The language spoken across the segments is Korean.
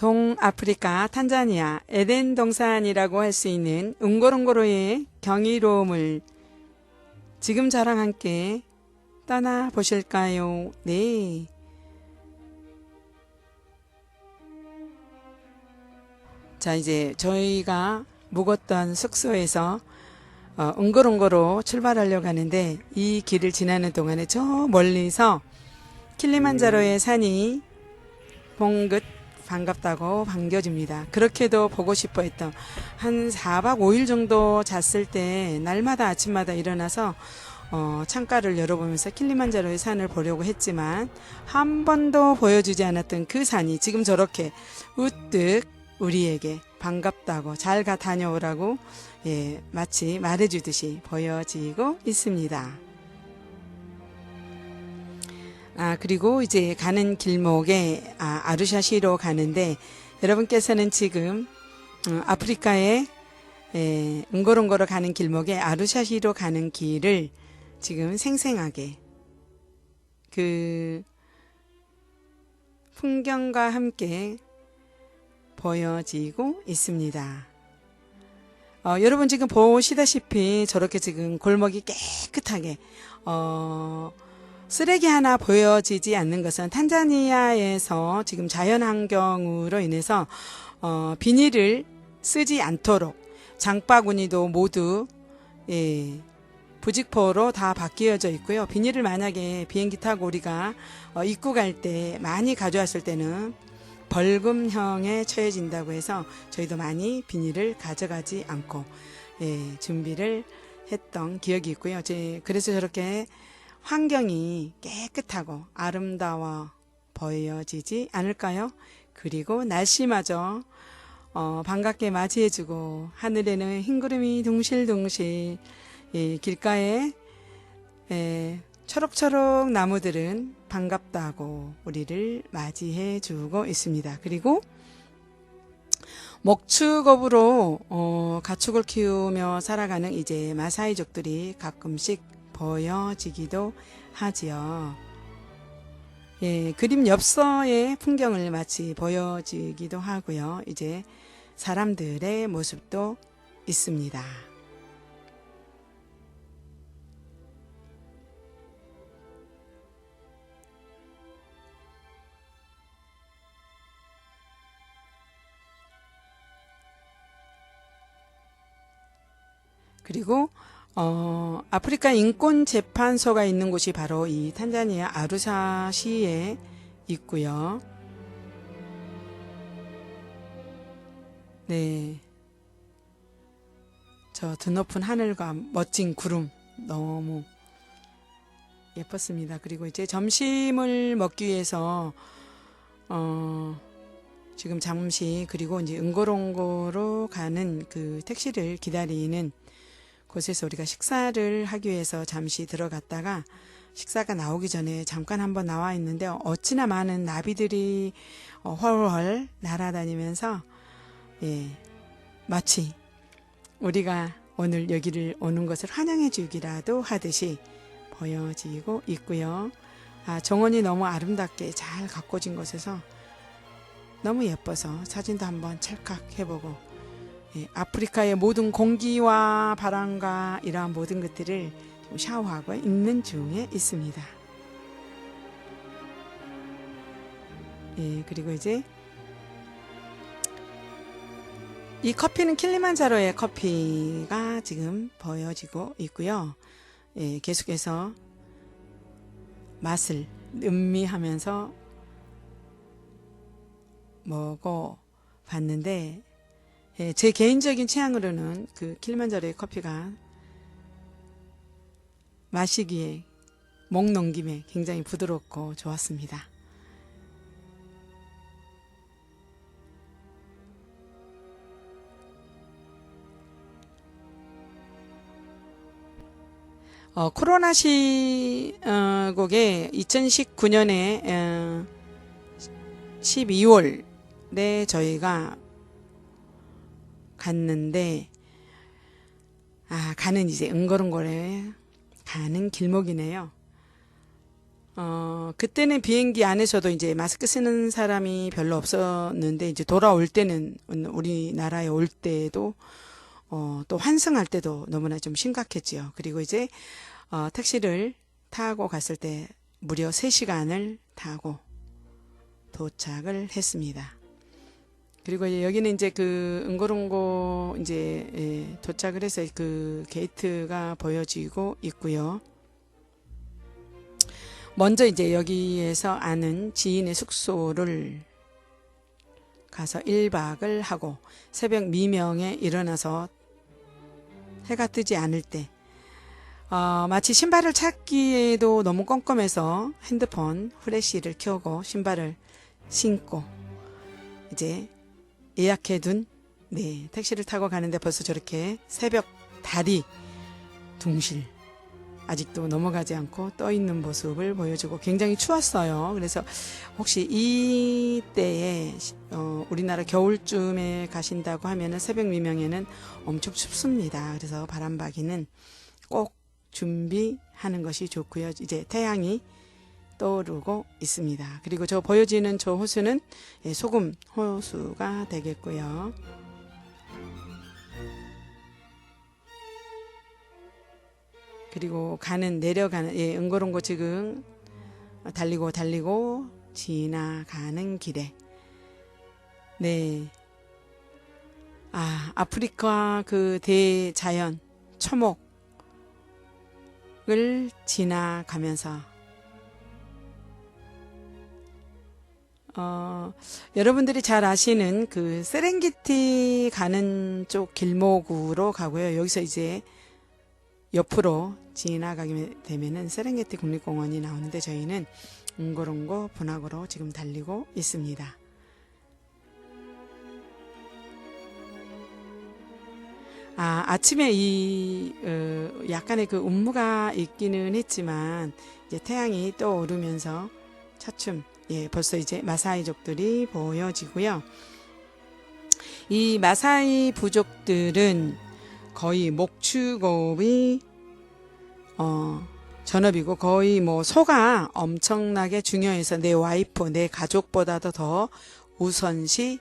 동아프리카 탄자니아 에덴 동산이라고 할 수 있는 응고롱고로의 경이로움을 지금 저랑 함께 떠나 보실까요? 네. 자, 이제 저희가 묵었던 숙소에서 어, 응고롱고로 출발하려고 하는데 이 길을 지나는 동안에 저 멀리서 킬리만자로의 산이 봉긋 반갑다고 반겨집니다. 그렇게도 보고 싶어 했던 한 4박 5일 정도 잤을 때 날마다 아침마다 일어나서 어, 창가를 열어보면서 킬리만자로의 산을 보려고 했지만 한 번도 보여주지 않았던 그 산이 지금 저렇게 우뜩 우리에게 반갑다고 잘 가 다녀오라고 예, 마치 말해주듯이 보여지고 있습니다. 아, 그리고 이제 가는 길목에 아, 아루샤시로 가는데 여러분께서는 지금 음, 아프리카의 에, 응고롱고로 가는 길목에 아루샤시로 가는 길을 지금 생생하게 그 풍경과 함께 보여지고 있습니다. 어, 여러분 지금 보시다시피 저렇게 지금 골목이 깨끗하게 어, 쓰레기 하나 보여지지 않는 것은 탄자니아에서 지금 자연환경으로 인해서 어, 비닐을 쓰지 않도록 장바구니도 모두 예, 부직포로 다 바뀌어져 있고요. 비닐을 만약에 비행기 타고 우리가 어, 입고 갈 때 많이 가져왔을 때는 벌금형에 처해진다고 해서 저희도 많이 비닐을 가져가지 않고 예, 준비를 했던 기억이 있고요. 제 그래서 저렇게 환경이 깨끗하고 아름다워 보여지지 않을까요? 그리고 날씨마저 어, 반갑게 맞이해주고 하늘에는 흰 구름이 둥실둥실 예, 길가에 예, 초록초록 나무들은 반갑다고 우리를 맞이해 주고 있습니다. 그리고 목축업으로 어, 가축을 키우며 살아가는 이제 마사이족들이 가끔씩 보여지기도 하지요. 예, 그림 엽서의 풍경을 마치 보여지기도 하고요. 이제 사람들의 모습도 있습니다. 그리고 어, 아프리카 인권 재판소가 있는 곳이 바로 이 탄자니아 아루사 시에 있고요. 네. 저 드높은 하늘과 멋진 구름 너무 예뻤습니다. 그리고 이제 점심을 먹기 위해서 어 지금 잠시 그리고 이제 응고롱고로 가는 그 택시를 기다리는 곳에서 우리가 식사를 하기 위해서 잠시 들어갔다가 식사가 나오기 전에 잠깐 한번 나와 있는데 어찌나 많은 나비들이 어, 헐헐 날아다니면서 예, 마치 우리가 오늘 여기를 오는 것을 환영해 주기라도 하듯이 보여지고 있고요. 아, 정원이 너무 아름답게 잘 가꿔진 곳에서 너무 예뻐서 사진도 한번 찰칵 해보고 예, 아프리카의 모든 공기와 바람과 이러한 모든 것들을 좀 샤워하고 있는 중에 있습니다. 예, 그리고 이제 이 커피는 킬리만자로의 커피가 지금 보여지고 있고요. 예, 계속해서 맛을 음미하면서 먹어 봤는데 예, 제 개인적인 취향으로는 그 킬리만자로의 커피가 마시기에 목 넘김에 굉장히 부드럽고 좋았습니다. 어, 코로나 시국에 2019년에 어, 12월에 저희가 갔는데 아 가는 이제 응거른거래 가는 길목이네요. 어, 그때는 비행기 안에서도 이제 마스크 쓰는 사람이 별로 없었는데 이제 돌아올 때는 우리나라에 올 때도 어, 또 환승할 때도 너무나 좀 심각했지요. 그리고 이제 어, 택시를 타고 갔을 때 무려 3시간을 타고 도착을 했습니다. 그리고 여기는 이제 그 은고롱고 이제 예, 도착을 해서 그 게이트가 보여지고 있고요. 먼저 이제 여기에서 아는 지인의 숙소를 가서 1박을 하고 새벽 미명에 일어나서 해가 뜨지 않을 때 어, 마치 신발을 찾기에도 너무 껌껌해서 핸드폰 후레쉬를 켜고 신발을 신고 이제 예약해둔 네, 택시를 타고 가는데 벌써 저렇게 새벽 달이 둥실 아직도 넘어가지 않고 떠 있는 모습을 보여주고 굉장히 추웠어요. 그래서 혹시 이때에 어, 우리나라 겨울쯤에 가신다고 하면은 새벽 미명에는 엄청 춥습니다. 그래서 바람박이는 꼭 준비하는 것이 좋고요. 이제 태양이 떠오르고 있습니다. 그리고 저 보여지는 저 호수는 예, 소금 호수가 되겠고요. 그리고 가는 내려가는 예, 은거롱고 지금 달리고 달리고 지나가는 길에 네. 아, 아프리카 그 대자연 초목을 지나가면서 어, 여러분들이 잘 아시는 그 세렝게티 가는 쪽 길목으로 가고요. 여기서 이제 옆으로 지나가게 되면은 세렝게티 국립공원이 나오는데 저희는 웅고롱고 분학으로 지금 달리고 있습니다. 아, 아침에 이 어, 약간의 그 운무가 있기는 했지만 이제 태양이 떠오르면서 차츰 예, 벌써 이제 마사이족들이 보여지고요. 이 마사이 부족들은 거의 목축업이 어, 전업이고 거의 뭐 소가 엄청나게 중요해서 내 와이프, 내 가족보다도 더 우선시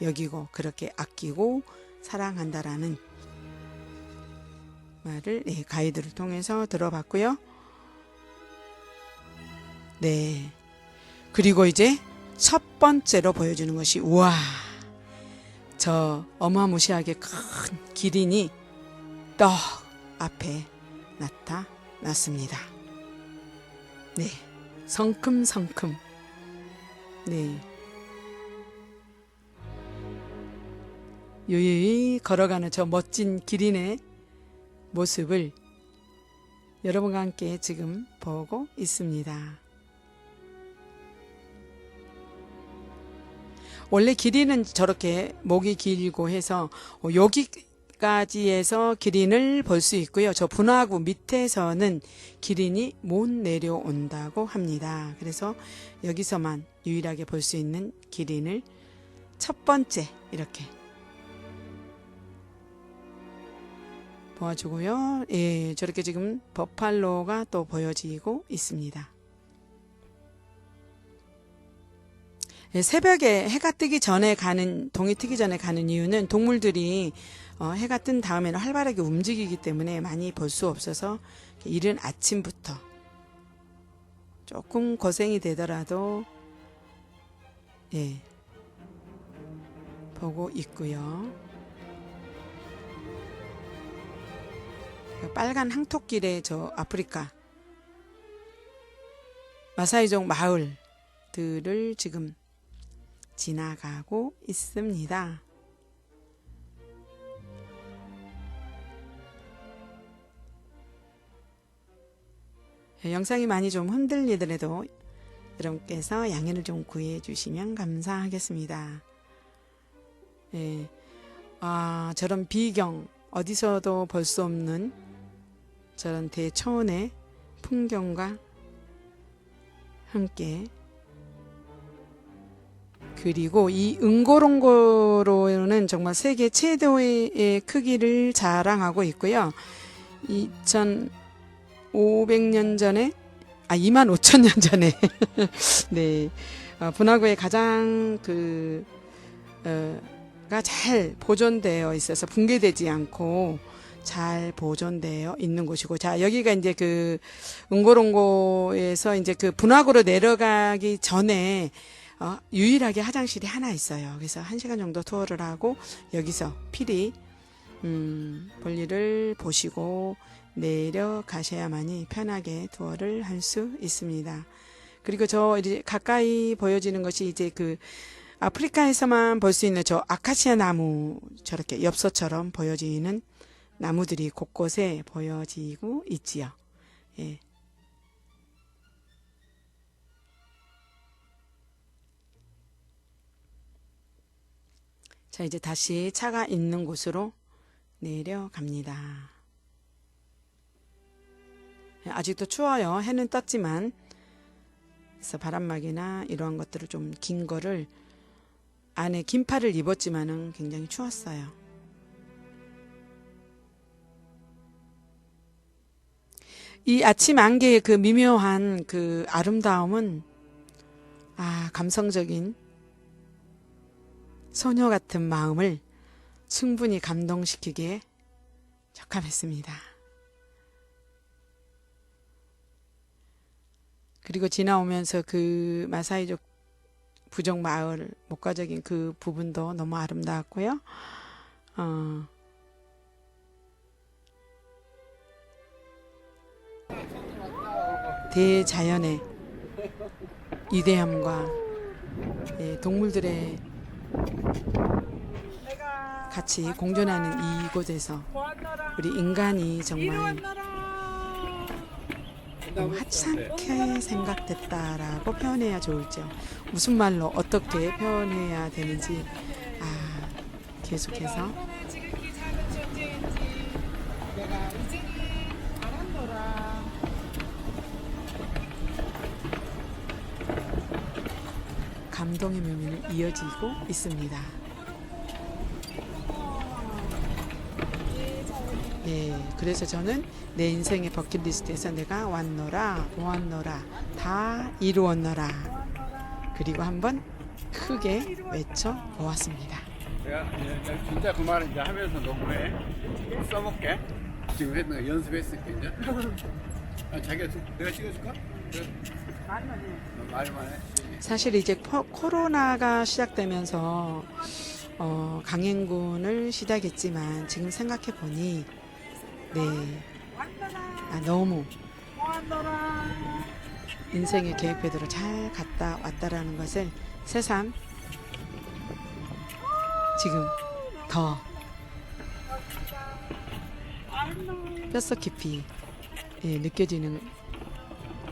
여기고 그렇게 아끼고 사랑한다라는 말을 네, 가이드를 통해서 들어봤고요. 네. 그리고 이제 첫 번째로 보여주는 것이 우와 저 어마무시하게 큰 기린이 떡 앞에 나타났습니다. 네, 성큼성큼. 네. 유유히 걸어가는 저 멋진 기린의 모습을 여러분과 함께 지금 보고 있습니다. 원래 길이는 저렇게 목이 길고 해서 어, 여기까지에서 기린을 볼 수 있고요. 저 분화구 밑에서는 기린이 못 내려온다고 합니다. 그래서 여기서만 유일하게 볼 수 있는 기린을 첫 번째 이렇게 보아주고요. 예, 저렇게 지금 버팔로가 또 보여지고 있습니다. 새벽에 해가 뜨기 전에 가는 동이 트기 전에 가는 이유는 동물들이 어, 해가 뜬 다음에는 활발하게 움직이기 때문에 많이 볼 수 없어서 이른 아침부터 조금 고생이 되더라도 예 보고 있고요. 빨간 항토길에 저 아프리카 마사이족 마을들을 지금 지나가고 있습니다. 예, 영상이 많이 좀 흔들리더라도 여러분께서 양해를 좀 구해 주시면 감사하겠습니다. 예, 아, 저런 비경, 어디서도 볼 수 없는 저런 대초원의 풍경과 함께 그리고 이 응고롱고로는 정말 세계 최대의 크기를 자랑하고 있고요. 2,500년 전에 아 2만 5천 년 전에 네 어, 분화구의 가장 그 어, 가잘 보존되어 있어서 붕괴되지 않고 잘 보존되어 있는 곳이고 자 여기가 이제 그 응고롱고에서 이제 그 분화구로 내려가기 전에 어, 유일하게 화장실이 하나 있어요. 그래서 한 시간 정도 투어를 하고 여기서 필히 음, 볼일을 보시고 내려가셔야만이 편하게 투어를 할 수 있습니다. 그리고 저 이제 가까이 보여지는 것이 이제 그 아프리카에서만 볼 수 있는 저 아카시아 나무 저렇게 엽서처럼 보여지는 나무들이 곳곳에 보여지고 있지요. 예. 자, 이제 다시 차가 있는 곳으로 내려갑니다. 예, 아직도 추워요. 해는 떴지만. 그래서 바람막이나 이러한 것들을 좀 긴 거를 안에 긴팔을 입었지만은 굉장히 추웠어요. 이 아침 안개의 그 미묘한 그 아름다움은 아, 감성적인 소녀 같은 마음을 충분히 감동시키기에 적합했습니다. 그리고 지나오면서 그 마사이족 부족 마을 목가적인 그 부분도 너무 아름다웠고요. 어, 대자연의 위대함과 예, 동물들의 같이 공존하는 이곳에서 우리 인간이 정말 너무 하찮게 생각됐다라고 표현해야 좋을지요. 무슨 말로 어떻게 표현해야 되는지 아 계속해서 감동의 묘미는 이어지고 있습니다. 예, 그래서 저는 내 인생의 버킷리스트에서 내가 왔노라, 보았노라, 다 이루었노라. 그리고 한번 크게 외쳐 보았습니다. 내가 진짜 그 말을 이제 하면서 녹음해 써볼게. 지금 했는 거 연습했을게 이제. 아, 자기가 좀- 내가 찍어줄까? 그래. 어, 말만 해. 사실 이제 포- 코로나가 시작되면서 어, 강행군을 시작했지만 지금 생각해 보니 네, 아, 너무 인생의 계획표대로 잘 갔다 왔다라는 것을 새삼 지금 더 뼛속 깊이 예, 느껴지는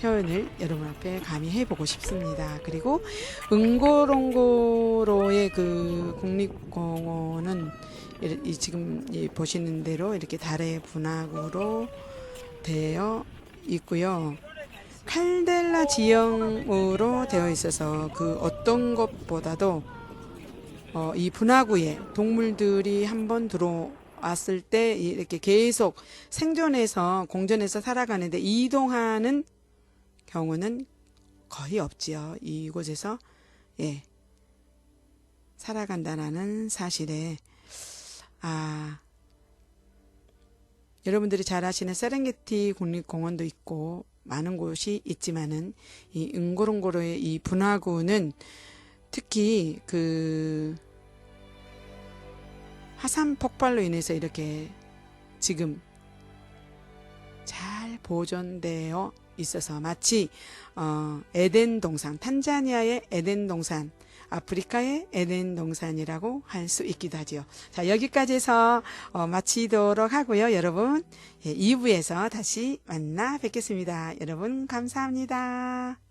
표현을 여러분 앞에 감히 해보고 싶습니다. 그리고 응고롱고로의 그 국립공원은 이- 이 지금 이 보시는 대로 이렇게 달의 분화구로 되어 있고요. 칼델라 지형으로 되어 있어서 그 어떤 것보다도 어, 이 분화구에 동물들이 한번 들어왔을 때 이렇게 계속 생존해서 공존해서 살아가는데 이동하는 경우는 거의 없지요. 이곳에서 예 살아간다라는 사실에 아 여러분들이 잘 아시는 세렝게티 국립공원도 있고 많은 곳이 있지만은 이 응고롱고로의 이 분화구는 특히 그 화산 폭발로 인해서 이렇게 지금 잘 보존되어 있어서 마치 어, 에덴 동산, 탄자니아의 에덴 동산, 아프리카의 에덴 동산이라고 할 수 있기도 하지요. 자, 여기까지 해서 어, 마치도록 하고요. 여러분, 예, 2부에서 다시 만나 뵙겠습니다. 여러분, 감사합니다.